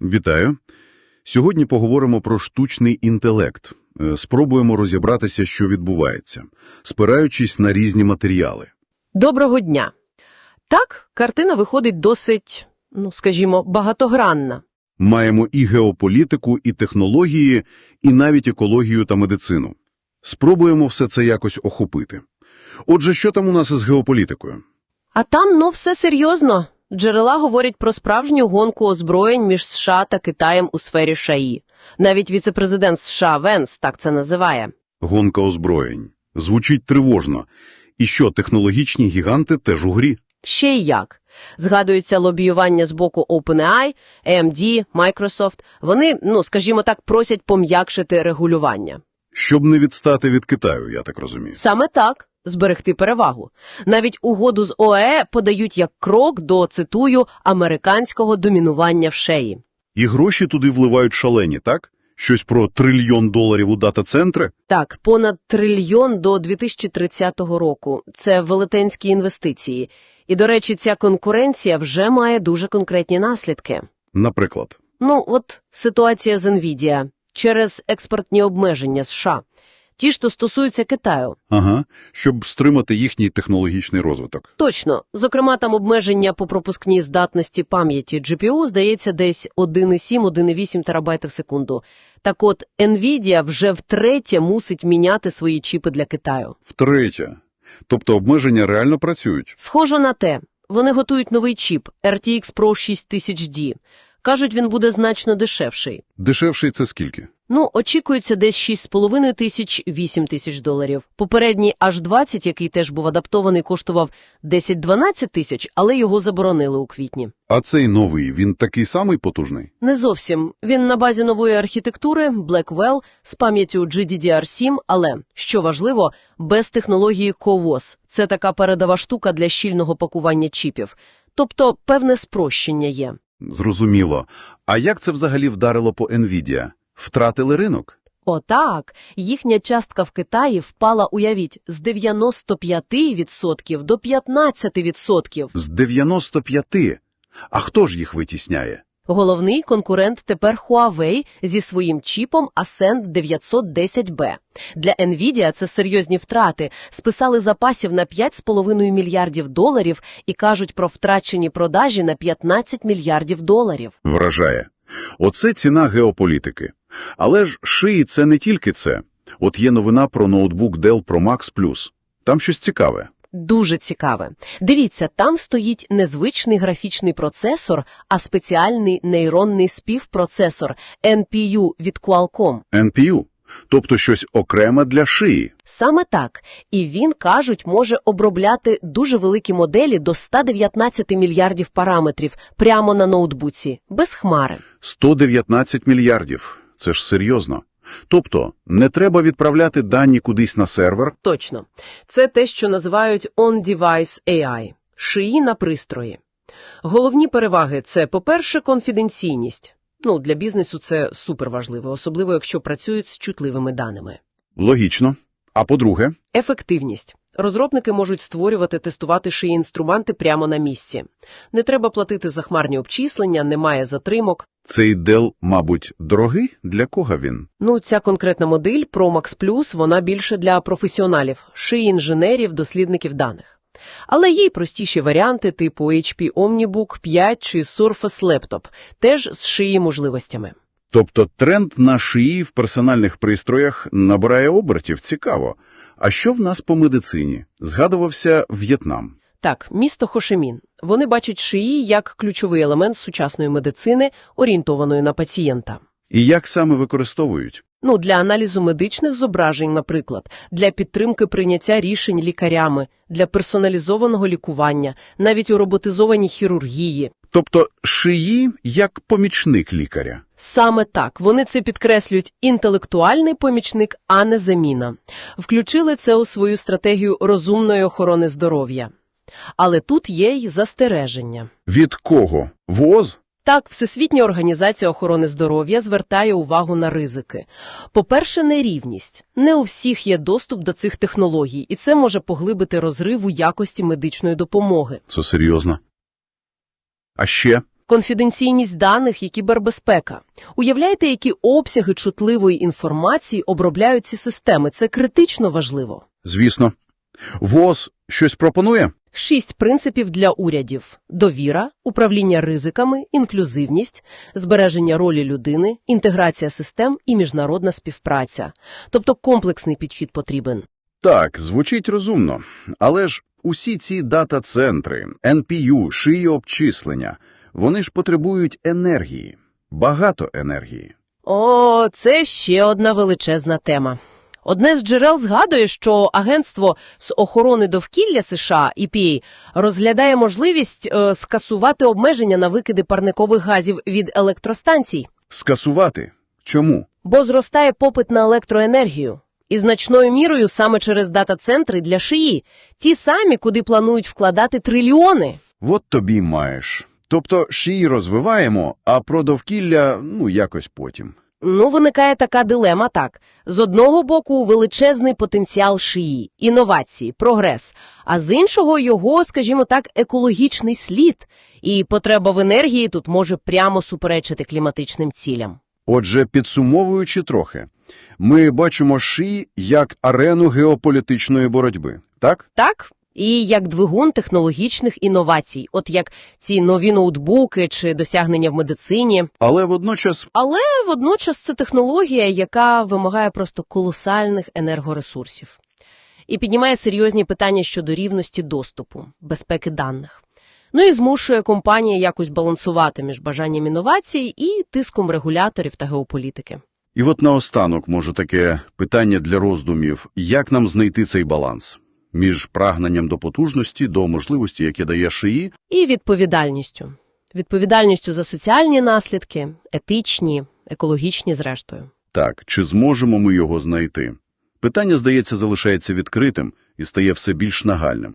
Вітаю. Сьогодні поговоримо про штучний інтелект. Е, Спробуємо розібратися, що відбувається, спираючись на різні матеріали. Доброго дня. Так, картина виходить досить, ну, скажімо, багатогранна. Маємо і геополітику, і технології, і навіть екологію та медицину. Спробуємо все це якось охопити. Отже, що там у нас із геополітикою? А там, ну, все серйозно. Джерела говорять про справжню гонку озброєнь між США та Китаєм у сфері ШАІ. Навіть віцепрезидент США Венс так це називає. Гонка озброєнь. Звучить тривожно. І що, технологічні гіганти теж у грі? Ще й як. Згадується лобіювання з боку OpenAI, AMD, Microsoft. Вони, ну, скажімо так, просять пом'якшити регулювання. Щоб не відстати від Китаю, я так розумію. Саме так зберегти перевагу. Навіть угоду з ОЕ подають як крок до, цитую, американського домінування в шеї. І гроші туди вливають шалені, так? Щось про трильйон доларів у дата-центри? Так, понад трильйон до 2030 року. Це велетенські інвестиції. І, до речі, ця конкуренція вже має дуже конкретні наслідки. Наприклад. Ну, от ситуація з NVIDIA через експортні обмеження США. Ті, що стосуються Китаю. Ага, щоб стримати їхній технологічний розвиток. Точно. Зокрема, там обмеження по пропускній здатності пам'яті GPU, здається, десь 1,7-1,8 терабайти в секунду. Так от, NVIDIA вже втретє мусить міняти свої чіпи для Китаю. Втретє. Тобто обмеження реально працюють. Схоже на те. Вони готують новий чіп RTX Pro 6000D. Кажуть, він буде значно дешевший. Дешевший це скільки? Ну, очікується десь 6,5 тисяч, 8 тисяч доларів. Попередній H20, який теж був адаптований, коштував 10-12 тисяч, але його заборонили у квітні. А цей новий, він такий самий потужний? Не зовсім. Він на базі нової архітектури Blackwell з пам'яттю GDDR7, але, що важливо, без технології CoWoS. Це така передова штука для щільного пакування чіпів. Тобто певне спрощення є. Зрозуміло. А як це взагалі вдарило по NVIDIA? Втратили ринок? Отак, їхня частка в Китаї впала, уявіть, з 95% до 15%. З 95. А хто ж їх витісняє? Головний конкурент тепер Huawei зі своїм чіпом Ascend 910B. Для Nvidia це серйозні втрати. Списали запасів на 5,5 мільярдів доларів і кажуть про втрачені продажі на 15 мільярдів доларів. Вражає. Оце ціна геополітики. Але ж шиї це не тільки це. От є новина про ноутбук Dell Pro Max Plus. Там щось цікаве. Дуже цікаве. Дивіться, там стоїть незвичний графічний процесор, а спеціальний нейронний співпроцесор NPU від Qualcomm. NPU. Тобто щось окреме для шиї. Саме так. І він, кажуть, може обробляти дуже великі моделі до 119 мільярдів параметрів прямо на ноутбуці, без хмари. 119 мільярдів. Це ж серйозно. Тобто, не треба відправляти дані кудись на сервер. Точно. Це те, що називають On-Device AI – шиї на пристрої. Головні переваги – це, по-перше, конфіденційність. Ну, для бізнесу це суперважливо, особливо якщо працюють з чутливими даними. Логічно. А по-друге, Ефективність. Розробники можуть створювати, тестувати шиї інструменти прямо на місці. Не треба платити за хмарні обчислення, немає затримок. Цей Dell, мабуть, дорогий? Для кого він? Ну, ця конкретна модель Pro Max Plus, вона більше для професіоналів, шиї інженерів, дослідників даних. Але є й простіші варіанти типу HP OmniBook 5 чи Surface Laptop, теж з шиї можливостями. Тобто тренд на шиї в персональних пристроях набирає обертів. Цікаво. А що в нас по медицині? Згадувався В'єтнам. Так, місто Хошимін. Вони бачать шиї як ключовий елемент сучасної медицини, орієнтованої на пацієнта. І як саме використовують? Ну, для аналізу медичних зображень, наприклад, для підтримки прийняття рішень лікарями, для персоналізованого лікування, навіть у роботизованій хірургії. Тобто шиї як помічник лікаря. Саме так, вони це підкреслюють інтелектуальний помічник, а не заміна. Включили це у свою стратегію розумної охорони здоров'я. Але тут є й застереження. Від кого? ВОЗ? Так, Всесвітня організація охорони здоров'я звертає увагу на ризики. По-перше, нерівність. Не у всіх є доступ до цих технологій, і це може поглибити розрив у якості медичної допомоги. Це серйозно. А ще Конфіденційність даних і кібербезпека. Уявляєте, які обсяги чутливої інформації обробляють ці системи? Це критично важливо. Звісно. ВОЗ щось пропонує? Шість принципів для урядів: довіра, управління ризиками, інклюзивність, збереження ролі людини, інтеграція систем і міжнародна співпраця. Тобто комплексний підхід потрібен. Так, звучить розумно. Але ж усі ці дата-центри, NPU, шиї обчислення, вони ж потребують енергії. Багато енергії. О, це ще одна величезна тема. Одне з джерел згадує, що Агентство з охорони довкілля США EPA розглядає можливість е, скасувати обмеження на викиди парникових газів від електростанцій, Скасувати? Чому? бо зростає попит на електроенергію. І значною мірою саме через дата-центри для шиї, ті самі, куди планують вкладати трильйони. От тобі маєш. Тобто шиї розвиваємо, а про довкілля, ну, якось потім. Ну, виникає така дилема, так. З одного боку, величезний потенціал шиї, інновації, прогрес, а з іншого його, скажімо так, екологічний слід. І потреба в енергії тут може прямо суперечити кліматичним цілям. Отже, підсумовуючи трохи, ми бачимо шиї як арену геополітичної боротьби, так? Так? І як двигун технологічних інновацій, от як ці нові ноутбуки чи досягнення в медицині. Але водночас Але водночас це технологія, яка вимагає просто колосальних енергоресурсів. І піднімає серйозні питання щодо рівності доступу, безпеки даних. Ну і змушує компанії якось балансувати між бажанням інновацій і тиском регуляторів та геополітики. І от наостанок, може, таке питання для роздумів, як нам знайти цей баланс між прагненням до потужності, до можливості, яке дає шиї, І відповідальністю. Відповідальністю за соціальні наслідки, етичні, екологічні, зрештою. так, чи зможемо ми його знайти? Питання, здається, залишається відкритим і стає все більш нагальним.